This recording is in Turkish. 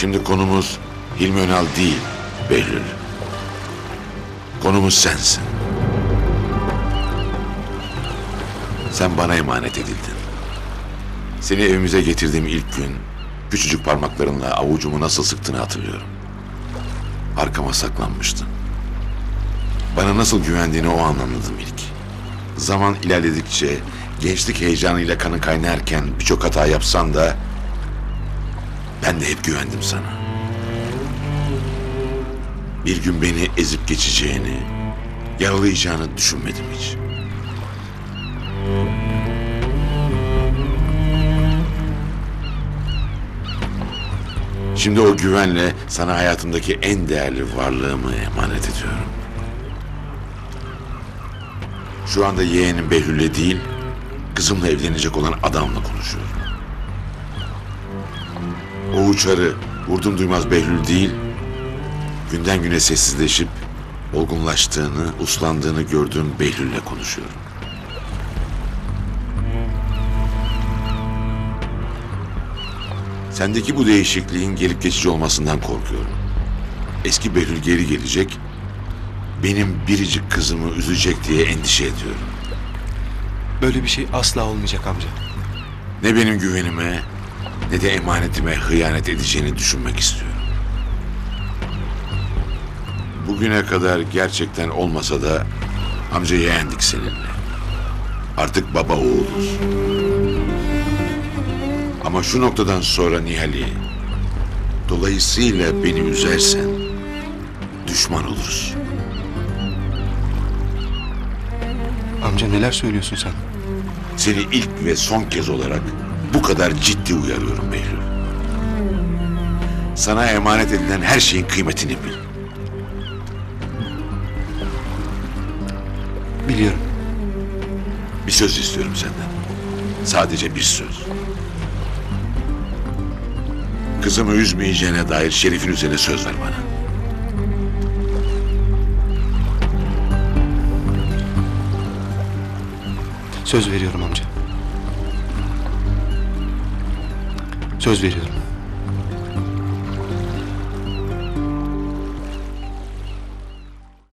Şimdi konumuz Hilmi Önal değil Behlül. Konumuz sensin. Sen bana emanet edildin. Seni evimize getirdiğim ilk gün küçücük parmaklarınla avucumu nasıl sıktığını hatırlıyorum. Arkama saklanmıştın. Bana nasıl güvendiğini o an anladım ilk. Zaman ilerledikçe gençlik heyecanıyla kanı kaynarken birçok hata yapsan da ben de hep güvendim sana. Bir gün beni ezip geçeceğini, yaralayacağını düşünmedim hiç. Şimdi o güvenle sana hayatımdaki en değerli varlığımı emanet ediyorum. Şu anda yeğenim Behlül'le değil, kızımla evlenecek olan adamla konuşuyorum. O uçarı vurdum duymaz Behlül değil, günden güne sessizleşip olgunlaştığını, uslandığını gördüğüm Behlül'le konuşuyorum. Sendeki bu değişikliğin gelip geçici olmasından korkuyorum. Eski Behlül geri gelecek, benim biricik kızımı üzecek diye endişe ediyorum. Böyle bir şey asla olmayacak amca. Ne benim güvenime ne de emanetime hıyanet edeceğini düşünmek istiyorum. Bugüne kadar gerçekten olmasa da amca yeğendik seninle. Artık baba oğuluz. Ama şu noktadan sonra Nihal'i dolayısıyla beni üzersen düşman oluruz. Amca neler söylüyorsun sen? Seni ilk ve son kez olarak bu kadar ciddi uyarıyorum Behlül. Sana emanet edilen her şeyin kıymetini bil. Biliyorum. Bir söz istiyorum senden. Sadece bir söz. Kızımı üzmeyeceğine dair şerifin üzerine söz ver bana. Söz veriyorum amca. Söz veriyorum.